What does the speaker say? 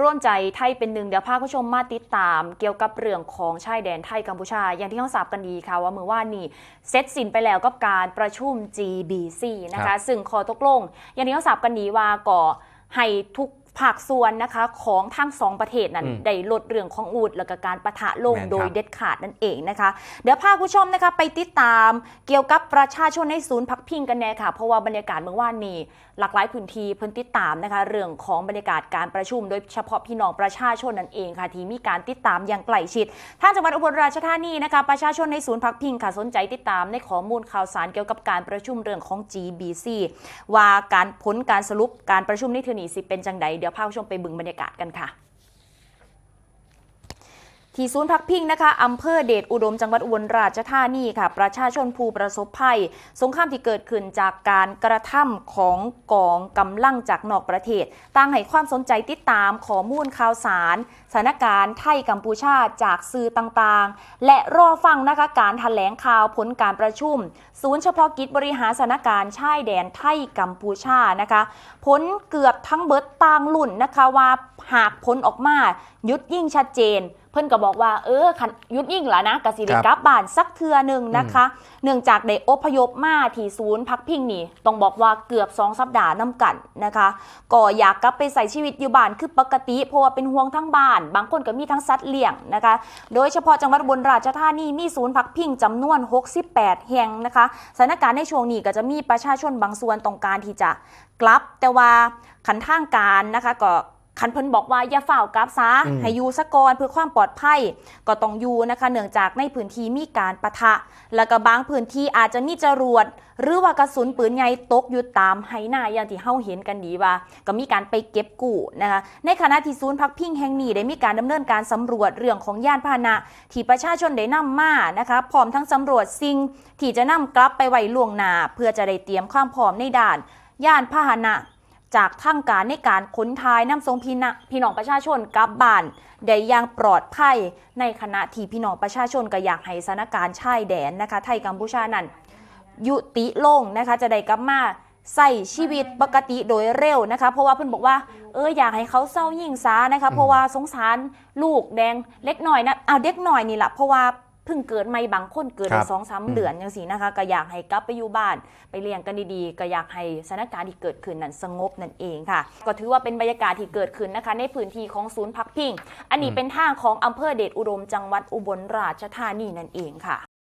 ร่วมใจไทยเป็นหนึ่งเดี๋ยวพาคุณผู้ชมมาติดตาม เกี่ยวกับเรื่องของชายแดนไทยกัมพูชา อย่างที่เขาทราบกันดีค่ะว่าเมื่อวานนี้เสร็จสิ้นไปแล้วกับการประชุม GBC นะครัคะบซึ่งขอตกลง อย่างที่เขาทราบกันดีว่าก่อให้ทุก ภาคส่วนนะคะของทั้งสองประเทศนั้นอืมได้ลดเรื่องของอูดและก็การประทะลงแม่นครับโดยเด็ดขาดนั่นเองนะคะ เดี๋ยวพาคุณผู้ชมนะคะไปติดตามเกี่ยวกับประชาชนในศูนย์พักพิงกันแน่ค่ะ เพราะว่าบรรยากาศเมื่อวานนี้หลากหลายพื้นที่เพิ่นติดตามนะคะ เรื่องของบรรยากาศการประชุม โดยเฉพาะพี่น้องประชาชนนั่นเองค่ะที่มีการติดตามอย่างใกล้ชิดทางจังหวัดอุบลราชธานีนะคะประชาชนในศูนย์พักพิงค่ะสนใจติดตามในข้อมูลข่าวสารเกี่ยวกับการประชุมเรื่องของ GBC ว่าการผลการสรุปการประชุมในเทอนี้สิเป็นจังใดเดี๋ยวพาคุณผู้ชมไปบึงบรรยากาศกันค่ะ ที่ศูนย์พักพิงนะคะอำเภอเดชอุดมจังหวัดอุบลราชธานีค่ะ ประชาชนผู้ประสบภัย สงครามที่เกิดขึ้นจากการกระทำของกองกำลังจากนอกประเทศต่างให้ความสนใจติดตามข้อมูลข่าวสารสถานการณ์ไทยกัมพูชาจากสื่อต่างๆ และรอฟังนะคะการแถลงข่าวผลการประชุม ศูนย์เฉพาะกิจบริหารสถานการณ์ชายแดนไทยกัมพูชานะคะ ผลเกือบทั้งเบิดต่างลุ่นนะคะว่าหากผลออกมายุดยิ่งชัดเจน เพิ่นก็บอกว่าเออคันยุดยิ่งแล้วนะกสิเดครับกลับบ้านสักเทือหนึ่งนะคะ เนื่องจากได้อพยพมาที่ศูนย์พักพิงนี่ต้องบอกว่าเกือบ2สัปดาห์น้ำกันนะคะก็อยากกลับไปใส่ชีวิตอยู่บ้านคือปกติเพราะว่าเป็นห่วงทั้งบ้าน บางคนก็มีทั้งสัตว์เลี้ยงนะคะ โดยเฉพาะจังหวัดอุบนราชธานีมีศูนย์พักพิงจำนวน 68 แห่งนะคะสถานการณ์ในช่วงนี้ก็จะมีประชาชนบางส่วนต้องการที่จะกลับ แต่ว่าขันทางการนะคะก็ คันเพิ่นบอกว่าอย่าฝ่าวกลับซะอืมให้อยู่ซะก่อนเพื่อความปลอดภัย ก็ต้องอยู่นะคะ เนื่องจากในพื้นที่มีการปะทะ แล้วก็บางพื้นที่อาจจะมีจรวด หรือว่ากระสุนปืนใหญ่ตกอยู่ตามไหหน้าอย่างที่เฮาเห็นกันดีว่า ก็มีการไปเก็บกู้นะคะ ในขณะที่ศูนย์พักพิงแห่งนี้ได้มีการดำเนินการสำรวจเรื่องของยานพาหนะที่ประชาชนได้นำมานะคะพร้อมทั้งสำรวจสิ่งที่จะนำกลับไปไว้ล่วงหน้าเพื่อจะได้เตรียมความพร้อมในด่านยานพาหนะ จากทางการในการขนทายน้ำทรงพี่นะพี่น้องประชาชนกลับบ้านได้อย่างปลอดภัยในขณะที่พี่น้องประชาชนก็อยากให้สถานการณ์ชายแดนนะคะ ไทยกัมพูชานั้นยุติลงนะคะจะได้กลับมาใส่ชีวิตปกติโดยเร็วนะคะ เพราะว่าเพิ่นบอกว่าเอออยากให้เขาเศร้ายิ่งซานะคะ เพราะว่าสงสารลูกแดงเล็กหน่อยนะเอาเด็กหน่อยนี่แหละเพราะว่า เพิ่งเกิดใหม่บางคนเกิดครัได้บสองสามอืมเดือนอย่างสีนะคะก็อยากให้กลับไปอยู่บ้าน ไปเลี้ยงกันดีๆก็อยากให้สถานการณ์ที่เกิดขึ้นนั้นสงบนั่นเองค่ะ ก็ถือว่าเป็นบรรยากาศที่เกิดขึ้นนะคะ ในพื้นที่ของศูนย์พักพิง อันนี้เป็นทางของอำเภอเดชอุดมจังหวัดอุบลราชธานีนั่นเองค่ะ